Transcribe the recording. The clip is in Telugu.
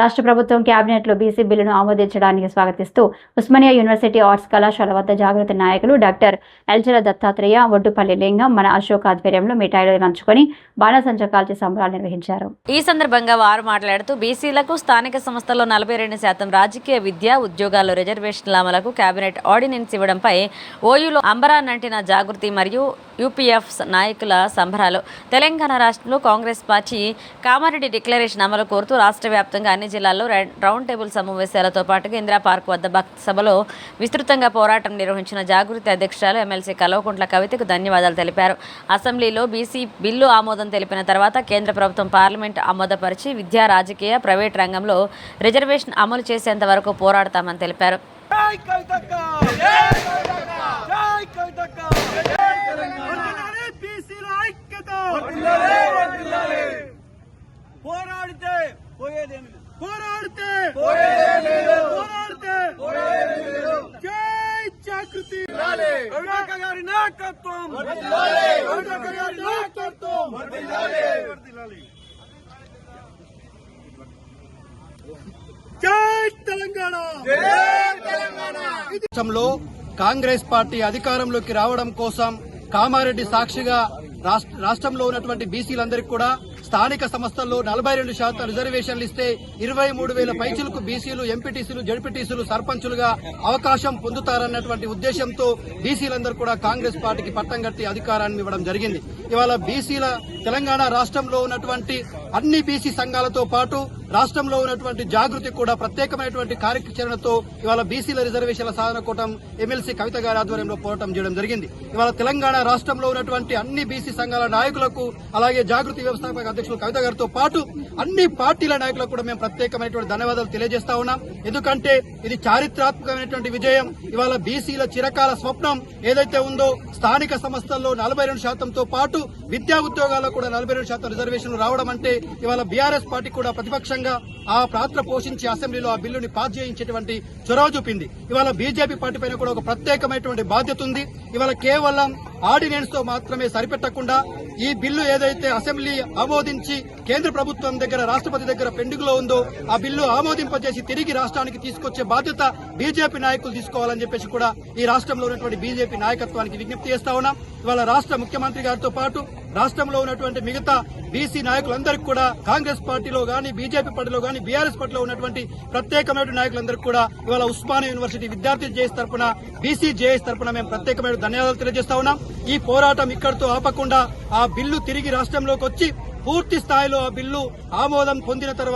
రాష్ట్ర ప్రభుత్వం కేబినెట్లో బీసీ బిల్లును ఆమోదించడానికి స్వాగతిస్తూ ఉస్మానియా యూనివర్సిటీ ఆర్ట్స్ కళాశాల వద్ద జాగ్రత్త నాయకులు డాక్టర్ ఎల్చల దత్తాత్రేయ ఒడ్డుపల్లి లింగం మన అశోక్ ఆధ్వర్యంలో మిఠాయిలు నంచుకొని బాణసంచ కాల్చి సంబరాలు నిర్వహించారు. ఈ సందర్భంగా వారు మాట్లాడుతూ బీసీలకు స్థానిక సంస్థల్లో నలభై రెండు శాతం రాజకీయ విద్య ఉద్యోగాల్లో రిజర్వేషన్ల అమలకు కేబినెట్ ఆర్డినెన్స్ ఇవ్వడంపై ఓయూలో అంబరాన్నంటిన జాగృతి మరియు యూపీఎఫ్ నాయకుల సంబరాలు. తెలంగాణ రాష్ట్రంలో కాంగ్రెస్ పార్టీ కామారెడ్డి డిక్లరేషన్ అమలు కోరుతూ రాష్ట్ర వ్యాప్తంగా అన్ని జిల్లాల్లో రౌండ్ టేబుల్ సమావేశాలతో పాటుగా ఇందిరా పార్క్ వద్ద భక్తి సభలో విస్తృతంగా పోరాటం నిర్వహించిన జాగృతి అధ్యక్షురాలు ఎమ్మెల్సీ కల్వకుంట్ల కవితకు ధన్యవాదాలు తెలిపారు. అసెంబ్లీలో బీసీ బిల్లు ఆమోదం తెలిపిన తర్వాత కేంద్ర ప్రభుత్వం పార్లమెంట్ ఆమోదపరిచి విద్యా రాజకీయ ప్రైవేట్ రంగంలో రిజర్వేషన్ అమలు చేసేంత వరకు పోరాడతామని తెలిపారు. గారి నాయకత్వం! గారి నాయకత్వం జై తెలంగాణ! రాష్ట్రంలో కాంగ్రెస్ పార్టీ అధికారంలోకి రావడం కోసం కామారెడ్డి సాక్షిగా రాష్ట్రంలో ఉన్నటువంటి బీసీలందరికీ కూడా స్థానిక సంస్థల్లో నలభై రెండు శాతం రిజర్వేషన్లు ఇస్తే ఇరవై మూడు వేల పైచులకు బీసీలు ఎంపీటీసీలు జడ్పీటీసీలు సర్పంచులుగా అవకాశం పొందుతారన్నటువంటి ఉద్దేశంతో బీసీలందరూ కూడా కాంగ్రెస్ పార్టీకి పట్టం కట్టి అధికారాన్ని ఇవ్వడం జరిగింది. ఇవాళ బీసీల తెలంగాణ రాష్ట్రంలో ఉన్నటువంటి అన్ని బీసీ సంఘాలతో పాటు రాష్ట్రంలో ఉన్నటువంటి జాగృతి కూడా ప్రత్యేకమైనటువంటి కార్యాచరణతో ఇవాళ బీసీల రిజర్వేషన్ల సాధన కూటం ఎమ్మెల్సీ కవిత గారి ఆధ్వర్యంలో పోరాటం చేయడం జరిగింది. ఇవాళ తెలంగాణ రాష్ట్రంలో ఉన్నటువంటి అన్ని బీసీ సంఘాల నాయకులకు అలాగే జాగృతి వ్యవస్థాపక అధ్యక్షులు కవిత గారితో పాటు అన్ని పార్టీల నాయకులకు కూడా మేము ప్రత్యేకమైనటువంటి ధన్యవాదాలు తెలియజేస్తా ఉన్నాం. ఎందుకంటే ఇది చారిత్రాత్మకమైనటువంటి విజయం. ఇవాళ బీసీల చిరకాల స్వప్నం ఏదైతే ఉందో స్థానిక సంస్థల్లో నలభై రెండు శాతంతో పాటు విద్యా ఉద్యోగాల్లో కూడా నలభై రెండు శాతం రిజర్వేషన్లు రావడం అంటే ఇవాళ బీఆర్ఎస్ పార్టీ కూడా ప్రతిపక్షంగా ఆ పాత్ర పోషించి అసెంబ్లీలో ఆ బిల్లుని పాస్ చేయించేటువంటి చొరవ చూపింది. ఇవాళ బీజేపీ పార్టీ పైన కూడా ఒక ప్రత్యేకమైనటువంటి బాధ్యత ఉంది. ఇవాళ కేవలం ఆర్డినెన్స్తో మాత్రమే సరిపెట్టకుండా ఈ బిల్లు ఏదైతే అసెంబ్లీ ఆమోదించి కేంద్ర ప్రభుత్వం దగ్గర రాష్ట్రపతి దగ్గర పెండింగ్లో ఉందో ఆ బిల్లు ఆమోదింపజేసి తిరిగి రాష్ట్రానికి తీసుకొచ్చే బాధ్యత బీజేపీ నాయకులు తీసుకోవాలని చెప్పేసి కూడా ఈ రాష్ట్రంలో ఉన్నటువంటి బీజేపీ నాయకత్వానికి విజ్ఞప్తి చేస్తా ఉన్నాం. ఇవాళ రాష్ట్ర ముఖ్యమంత్రి గారితో పాటు రాష్ట్రంలో ఉన్నటువంటి మిగతా బీసీ నాయకులందరికీ కూడా కాంగ్రెస్ పార్టీలో గాని బీజేపీ పార్టీలో గాని బీఆర్ఎస్ పార్టీలో ఉన్నటువంటి ప్రత్యేకమైన నాయకులందరికీ కూడా ఇవాళ ఉస్మానియా యూనివర్సిటీ విద్యార్థి జేఎస్ తరపున బీసీ జేఎస్ తరపున మేము ప్రత్యేకమైన ధన్యవాదాలు తెలియజేస్తా ఉన్నాం. ఈ పోరాటం ఇక్కడితో ఆపకుండా ఆ బిల్లు తిరిగి రాష్ట్రంలోకి వచ్చి పూర్తి స్థాయిలో ఆ బిల్లు ఆమోదం పొందిన తర్వాత